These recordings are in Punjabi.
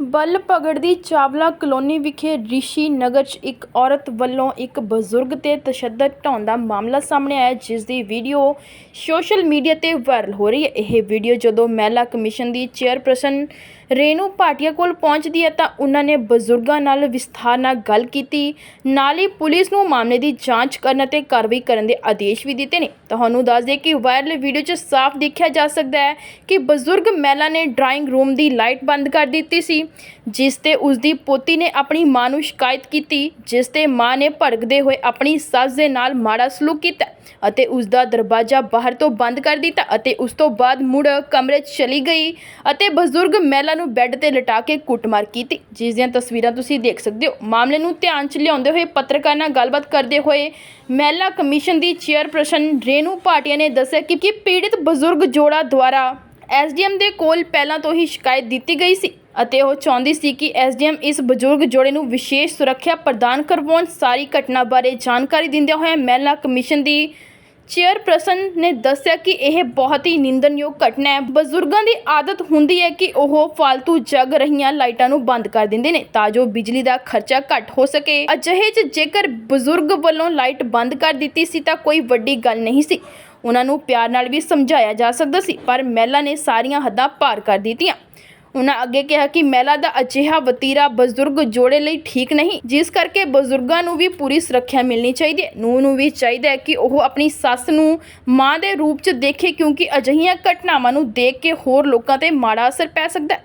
ਬੱਲ ਪਗੜ ਦੀ ਚਾਵਲਾ ਕਲੋਨੀ ਵਿਖੇ ਰਿਸ਼ੀ ਨਗਰ 'ਚ ਇੱਕ ਔਰਤ ਵੱਲੋਂ ਇੱਕ ਬਜ਼ੁਰਗ ਤੇ ਤਸ਼ੱਦਦ ਢਾਉਣ ਦਾ ਮਾਮਲਾ ਸਾਹਮਣੇ ਆਇਆ, ਜਿਸ ਦੀ ਵੀਡੀਓ ਸੋਸ਼ਲ ਮੀਡੀਆ ਤੇ ਵਾਇਰਲ ਹੋ ਰਹੀ ਹੈ। ਇਹ ਵੀਡੀਓ ਜਦੋਂ ਮਹਿਲਾ ਕਮਿਸ਼ਨ ਦੀ ਚੇਅਰਪਰਸਨ ਰੇਨੂ ਭਾਟੀਆ ਕੋਲ ਪਹੁੰਚਦੀ ਹੈ ਤਾਂ ਉਹਨਾਂ ਨੇ ਬਜ਼ੁਰਗਾਂ ਨਾਲ ਵਿਸਥਾਰ ਨਾਲ ਗੱਲ ਕੀਤੀ। ਨਾਲ ਹੀ ਪੁਲਿਸ ਨੂੰ ਮਾਮਲੇ ਦੀ ਜਾਂਚ ਕਰਨ ਅਤੇ ਕਾਰਵਾਈ ਕਰਨ ਦੇ ਆਦੇਸ਼ ਵੀ ਦਿੱਤੇ ਨੇ। ਤੁਹਾਨੂੰ ਦੱਸ ਦਈਏ ਕਿ ਵਾਇਰਲ ਵੀਡੀਓ 'ਚ ਸਾਫ਼ ਦੇਖਿਆ ਜਾ ਸਕਦਾ ਹੈ ਕਿ ਬਜ਼ੁਰਗ ਮਹਿਲਾ ਨੇ ਡਰਾਇੰਗ ਰੂਮ ਦੀ ਲਾਈਟ ਬੰਦ ਕਰ ਦਿੱਤੀ ਸੀ, ਜਿਸ ਤੇ ਉਸ ਦੀ ਪੋਤੀ ਨੇ ਆਪਣੀ ਮਾਂ ਨੂੰ ਸ਼ਿਕਾਇਤ ਕੀਤੀ, ਜਿਸ ਤੇ ਮਾਂ ਨੇ ਭੜਕਦੇ ਹੋਏ ਆਪਣੀ ਸੱਸ ਦੇ ਨਾਲ ਮਾੜਾ ਸਲੂਕ ਕੀਤਾ ਅਤੇ ਉਸ ਦਾ ਦਰਵਾਜ਼ਾ ਬਾਹਰ ਤੋਂ ਬੰਦ ਕਰ ਦਿੱਤਾ ਅਤੇ ਉਸ ਤੋਂ ਬਾਅਦ ਮੁੜ ਕਮਰੇ 'ਚ ਚਲੀ ਗਈ ਅਤੇ ਬਜ਼ੁਰਗ ਮਹਿਲਾ ਨੂੰ ਬੈੱਡ ਤੇ ਲਟਾ ਕੇ ਕੁੱਟਮਾਰ ਕੀਤੀ। ਜਿਸ ਦੀਆਂ ਤਸਵੀਰਾਂ ਤੁਸੀਂ ਦੇਖ ਸਕਦੇ ਹੋ। ਮਾਮਲੇ ਨੂੰ ਧਿਆਨ 'ਚ ਲਿਆਉਂਦੇ ਹੋਏ ਪੱਤਰਕਾਰ ਨਾਲ ਗੱਲਬਾਤ ਕਰਦੇ ਹੋਏ ਮਹਿਲਾ ਕਮਿਸ਼ਨ ਦੀ ਚੇਅਰਪਰਸਨ ਰੇਨੂ ਭਾਟੀਆ ਨੇ ਦੱਸਿਆ ਕਿ ਕਿ ਪੀੜਿਤ ਬਜ਼ੁਰਗ ਜੋੜਾ ਦੁਆਰਾ ਐਸਡੀਐਮ ਦੇ ਕੋਲ ਪਹਿਲਾਂ ਤੋਂ ਹੀ ਸ਼ਿਕਾਇਤ ਦਿੱਤੀ ਗਈ ਸੀ ਅਤੇ ਉਹ ਚਾਹੁੰਦੀ ਸੀ ਕਿ ਐਸਡੀਐਮ ਇਸ ਬਜ਼ੁਰਗ ਜੋੜੇ ਨੂੰ ਵਿਸ਼ੇਸ਼ ਸੁਰੱਖਿਆ ਪ੍ਰਦਾਨ ਕਰਵਾਉਣ। ਸਾਰੀ ਘਟਨਾ ਬਾਰੇ ਜਾਣਕਾਰੀ ਦਿੰਦਿਆਂ ਹੋਇਆ ਮਹਿਲਾ ਕਮਿਸ਼ਨ ਦੀ ਚੇਅਰਪਰਸਨ ਨੇ ਦੱਸਿਆ ਕਿ ਇਹ ਬਹੁਤ ਹੀ ਨਿੰਦਨਯੋਗ ਘਟਨਾ ਹੈ। ਬਜ਼ੁਰਗਾਂ ਦੀ ਆਦਤ ਹੁੰਦੀ ਹੈ ਕਿ ਉਹ ਫालतू ਜਗ ਰਹੀਆਂ ਲਾਈਟਾਂ ਨੂੰ ਬੰਦ ਕਰ ਦਿੰਦੇ ਨੇ ਤਾਂ ਜੋ ਬਿਜਲੀ ਦਾ ਖਰਚਾ ਘੱਟ ਹੋ ਸਕੇ। ਅਜਿਹੇ 'ਚ ਜੇਕਰ ਬਜ਼ੁਰਗ ਵੱਲੋਂ ਲਾਈਟ ਬੰਦ ਕਰ ਦਿੱਤੀ ਸੀ ਤਾਂ ਕੋਈ ਵੱਡੀ ਗੱਲ ਨਹੀਂ ਸੀ। ਉਹਨਾਂ ਨੂੰ ਪਿਆਰ ਨਾਲ ਵੀ ਸਮਝਾਇਆ ਜਾ ਸਕਦਾ ਸੀ, ਪਰ ਮਹਿਲਾ ਨੇ ਸਾਰੀਆਂ ਹੱਦਾਂ ਪਾਰ ਕਰ ਦਿੱਤੀਆਂ। ਉਹਨਾਂ ਅੱਗੇ ਕਿਹਾ ਕਿ ਮਹਿਲਾ ਦਾ ਅਜਿਹਾ ਵਤੀਰਾ ਬਜ਼ੁਰਗ ਜੋੜੇ ਲਈ ਠੀਕ ਨਹੀਂ, ਜਿਸ ਕਰਕੇ ਬਜ਼ੁਰਗਾਂ ਨੂੰ ਵੀ ਪੂਰੀ ਸੁਰੱਖਿਆ ਮਿਲਣੀ ਚਾਹੀਦੀ ਹੈ। ਨੂੰ ਨੂੰ ਵੀ ਚਾਹੀਦਾ ਹੈ ਕਿ ਉਹ ਆਪਣੀ ਸੱਸ ਨੂੰ ਮਾਂ ਦੇ ਰੂਪ 'ਚ ਦੇਖੇ, ਕਿਉਂਕਿ ਅਜਿਹੀਆਂ ਘਟਨਾਵਾਂ ਨੂੰ ਦੇਖ ਕੇ ਹੋਰ ਲੋਕਾਂ ਤੇ ਮਾੜਾ ਅਸਰ ਪੈ ਸਕਦਾ ਹੈ।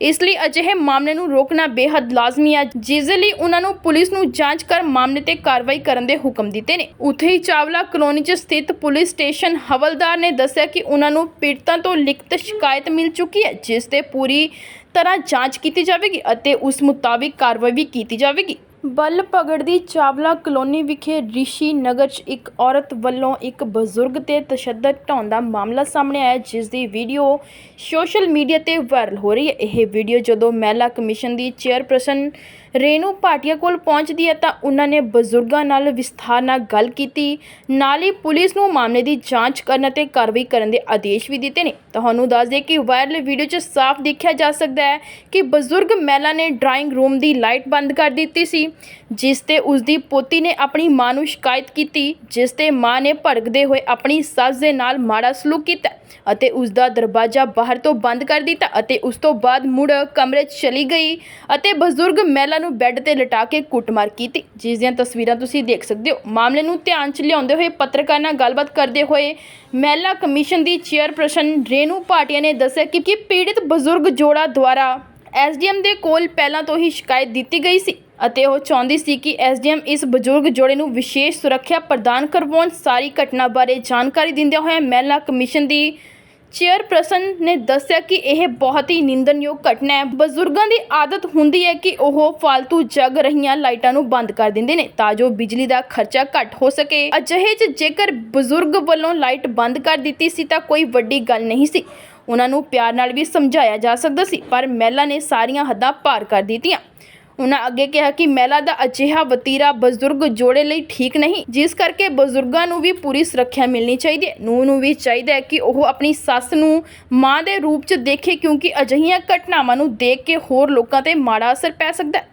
ਇਸ ਲਈ ਅਜਿਹੇ ਮਾਮਲੇ ਨੂੰ ਰੋਕਣਾ ਬੇहद ਲਾਜ਼ਮੀ ਹੈ, ਜਿਸ ਲਈ ਉਹਨਾਂ ਨੂੰ ਪੁਲਿਸ ਨੂੰ ਜਾਂਚ ਕਰ ਮਾਮਲੇ ਤੇ ਕਾਰਵਾਈ ਕਰਨ ਦੇ ਹੁਕਮ ਦਿੱਤੇ ਨੇ। ਉੱਥੇ ਹੀ ਚਾਵਲਾ ਕਲੋਨੀ 'ਚ ਸਥਿਤ ਪੁਲਿਸ ਸਟੇਸ਼ਨ ਹਵਲਦਾਰ ਨੇ ਦੱਸਿਆ ਕਿ ਉਹਨਾਂ ਨੂੰ ਪੀੜਤਾਂ ਤੋਂ ਲਿਖਤ ਸ਼ਿਕਾਇਤ ਮਿਲ ਚੁੱਕੀ ਹੈ, ਜਿਸ ਤੇ ਪੂਰੀ ਤਰ੍ਹਾਂ ਜਾਂਚ ਕੀਤੀ ਜਾਵੇਗੀ ਅਤੇ ਉਸ ਮੁਤਾਬਿਕ ਕਾਰਵਾਈ ਵੀ ਕੀਤੀ ਜਾਵੇਗੀ। ਬੱਲ ਪਗੜ ਦੀ ਚਾਵਲਾ ਕਲੋਨੀ ਵਿਖੇ ਰਿਸ਼ੀ ਨਗਰ 'ਚ ਇੱਕ ਔਰਤ ਵੱਲੋਂ ਇੱਕ ਬਜ਼ੁਰਗ ਤੇ ਤਸ਼ੱਦਦ ਢਾਉਣ ਦਾ ਮਾਮਲਾ ਸਾਹਮਣੇ ਆਇਆ, ਜਿਸ ਦੀ ਵੀਡੀਓ ਸੋਸ਼ਲ ਮੀਡੀਆ ਤੇ ਵਾਇਰਲ ਹੋ ਰਹੀ ਹੈ। ਇਹ ਵੀਡੀਓ ਜਦੋਂ ਮਹਿਲਾ ਕਮਿਸ਼ਨ ਦੀ ਚੇਅਰਪਰਸਨ ਰੇਨੂ ਭਾਟੀਆ ਕੋਲ ਪਹੁੰਚਦੀ ਹੈ ਤਾਂ ਉਹਨਾਂ ਨੇ ਬਜ਼ੁਰਗਾਂ ਨਾਲ ਵਿਸਥਾਰ ਨਾਲ ਗੱਲ ਕੀਤੀ। ਨਾਲ ਹੀ ਪੁਲਿਸ ਨੂੰ ਮਾਮਲੇ ਦੀ ਜਾਂਚ ਕਰਨ ਅਤੇ ਕਾਰਵਾਈ ਕਰਨ ਦੇ ਆਦੇਸ਼ ਵੀ ਦਿੱਤੇ ਨੇ। ਤੁਹਾਨੂੰ ਦੱਸ ਦਈਏ ਕਿ ਵਾਇਰਲ ਵੀਡੀਓ 'ਚ ਸਾਫ਼ ਦੇਖਿਆ ਜਾ ਸਕਦਾ ਹੈ ਕਿ ਬਜ਼ੁਰਗ ਮਹਿਲਾ ਨੇ ਡਰਾਇੰਗ ਰੂਮ ਦੀ ਲਾਈਟ ਬੰਦ ਕਰ ਦਿੱਤੀ ਸੀ, ਜਿਸ ਤੇ ਉਸ ਦੀ ਪੋਤੀ ਨੇ ਆਪਣੀ ਮਾਂ ਨੂੰ ਸ਼ਿਕਾਇਤ ਕੀਤੀ, ਜਿਸ ਤੇ ਮਾਂ ਨੇ ਭੜਕਦੇ ਹੋਏ ਆਪਣੀ ਸੱਸ ਦੇ ਨਾਲ ਮਾੜਾ ਸਲੂਕ ਕੀਤਾ। ਅਤੇ ਉਸ ਦਾ ਦਰਵਾਜ਼ਾ ਬਾਹਰ ਤੋਂ ਬੰਦ ਕਰ ਦਿੱਤਾ ਅਤੇ ਉਸ ਤੋਂ ਬਾਅਦ ਮੁੜ ਕਮਰੇ 'ਚ ਚਲੀ ਗਈ ਅਤੇ ਬਜ਼ੁਰਗ ਮਹਿਲਾ ਨੂੰ ਬੈੱਡ ਤੇ ਲਟਾ ਕੇ ਕੁੱਟਮਾਰ ਕੀਤੀ। ਜਿਸ ਦੀਆਂ ਤਸਵੀਰਾਂ ਤੁਸੀਂ ਦੇਖ ਸਕਦੇ ਹੋ। ਮਾਮਲੇ ਨੂੰ ਧਿਆਨ 'ਚ ਲਿਆਉਂਦੇ ਹੋਏ ਪੱਤਰਕਾਰ ਨਾਲ ਗੱਲਬਾਤ ਕਰਦੇ ਹੋਏ ਮਹਿਲਾ ਕਮਿਸ਼ਨ ਦੀ ਚੇਅਰਪਰਸਨ ਰੇਨੂ ਭਾਟੀਆ ਨੇ ਦੱਸਿਆ ਕਿ ਕਿ ਪੀੜਿਤ ਬਜ਼ੁਰਗ ਜੋੜਾ ਦੁਆਰਾ ਐਸਡੀਐਮ ਦੇ ਕੋਲ ਪਹਿਲਾਂ ਤੋਂ ਹੀ ਸ਼ਿਕਾਇਤ ਦਿੱਤੀ ਗਈ ਸੀ। ਅਤੇ ਉਹ ਚਾਹੁੰਦੀ ਸੀ ਕਿ ਐਸਡੀਐਮ ਇਸ ਬਜ਼ੁਰਗ ਜੋੜੇ ਨੂੰ ਵਿਸ਼ੇਸ਼ ਸੁਰੱਖਿਆ ਪ੍ਰਦਾਨ ਕਰਵਾਉਣ। ਸਾਰੀ ਘਟਨਾ ਬਾਰੇ ਜਾਣਕਾਰੀ ਦਿੰਦਿਆਂ ਹੋਇਆ ਮਹਿਲਾ ਕਮਿਸ਼ਨ ਦੀ ਚੇਅਰਪਰਸਨ ਨੇ ਦੱਸਿਆ ਕਿ ਇਹ ਬਹੁਤ ਹੀ ਨਿੰਦਣਯੋਗ ਘਟਨਾ ਹੈ। ਬਜ਼ੁਰਗਾਂ ਦੀ ਆਦਤ ਹੁੰਦੀ ਹੈ ਕਿ ਉਹ ਫालतू ਜਗ ਰਹੀਆਂ ਲਾਈਟਾਂ ਨੂੰ ਬੰਦ ਕਰ ਦਿੰਦੇ ਨੇ ਤਾਂ ਜੋ ਬਿਜਲੀ ਦਾ ਖਰਚਾ ਘੱਟ ਹੋ ਸਕੇ। ਅਜਿਹੇ 'ਚ ਜੇਕਰ ਬਜ਼ੁਰਗ ਵੱਲੋਂ ਲਾਈਟ ਬੰਦ ਕਰ ਦਿੱਤੀ ਸੀ ਤਾਂ ਕੋਈ ਵੱਡੀ ਗੱਲ ਨਹੀਂ ਸੀ। ਉਹਨਾਂ ਨੂੰ ਪਿਆਰ ਨਾਲ ਵੀ ਸਮਝਾਇਆ ਜਾ ਸਕਦਾ ਸੀ, ਪਰ ਮਹਿਲਾ ਨੇ ਸਾਰੀਆਂ ਹੱਦਾਂ ਪਾਰ ਕਰ ਦਿੱਤੀਆਂ। ਉਹਨਾਂ ਅੱਗੇ ਕਿਹਾ ਕਿ ਮਹਿਲਾ ਦਾ ਅਜਿਹਾ ਵਤੀਰਾ ਬਜ਼ੁਰਗ ਜੋੜੇ ਲਈ ਠੀਕ ਨਹੀਂ, ਜਿਸ ਕਰਕੇ ਬਜ਼ੁਰਗਾਂ ਨੂੰ ਵੀ ਪੂਰੀ ਸੁਰੱਖਿਆ ਮਿਲਣੀ ਚਾਹੀਦੀ ਹੈ। ਨੂੰ ਨੂੰ ਵੀ ਚਾਹੀਦਾ ਹੈ ਕਿ ਉਹ ਆਪਣੀ ਸੱਸ ਨੂੰ ਮਾਂ ਦੇ ਰੂਪ 'ਚ ਦੇਖੇ, ਕਿਉਂਕਿ ਅਜਿਹੀਆਂ ਘਟਨਾਵਾਂ ਨੂੰ ਦੇਖ ਕੇ ਹੋਰ ਲੋਕਾਂ ਤੇ ਮਾੜਾ ਅਸਰ ਪੈ ਸਕਦਾ ਹੈ।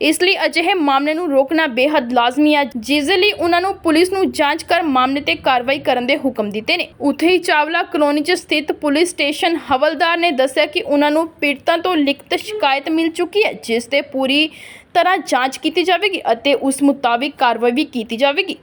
ਇਸ ਲਈ ਅਜਿਹੇ ਮਾਮਲੇ ਨੂੰ ਰੋਕਣਾ ਬੇहद ਲਾਜ਼ਮੀ ਹੈ, ਜਿਸ ਲਈ ਉਹਨਾਂ ਨੂੰ ਪੁਲਿਸ ਨੂੰ ਜਾਂਚ ਕਰ ਮਾਮਲੇ ਤੇ ਕਾਰਵਾਈ ਕਰਨ ਦੇ ਹੁਕਮ ਦਿੱਤੇ ਨੇ। ਉੱਥੇ ਹੀ ਚਾਵਲਾ ਕਲੋਨੀ 'ਚ ਸਥਿਤ ਪੁਲਿਸ ਸਟੇਸ਼ਨ ਹਵਲਦਾਰ ਨੇ ਦੱਸਿਆ ਕਿ ਉਹਨਾਂ ਨੂੰ ਪੀੜਤਾਂ ਤੋਂ ਲਿਖਤ ਸ਼ਿਕਾਇਤ ਮਿਲ ਚੁੱਕੀ ਹੈ, ਜਿਸ ਤੇ ਪੂਰੀ ਤਰ੍ਹਾਂ ਜਾਂਚ ਕੀਤੀ ਜਾਵੇਗੀ ਅਤੇ ਉਸ ਮੁਤਾਬਿਕ ਕਾਰਵਾਈ ਵੀ ਕੀਤੀ ਜਾਵੇਗੀ।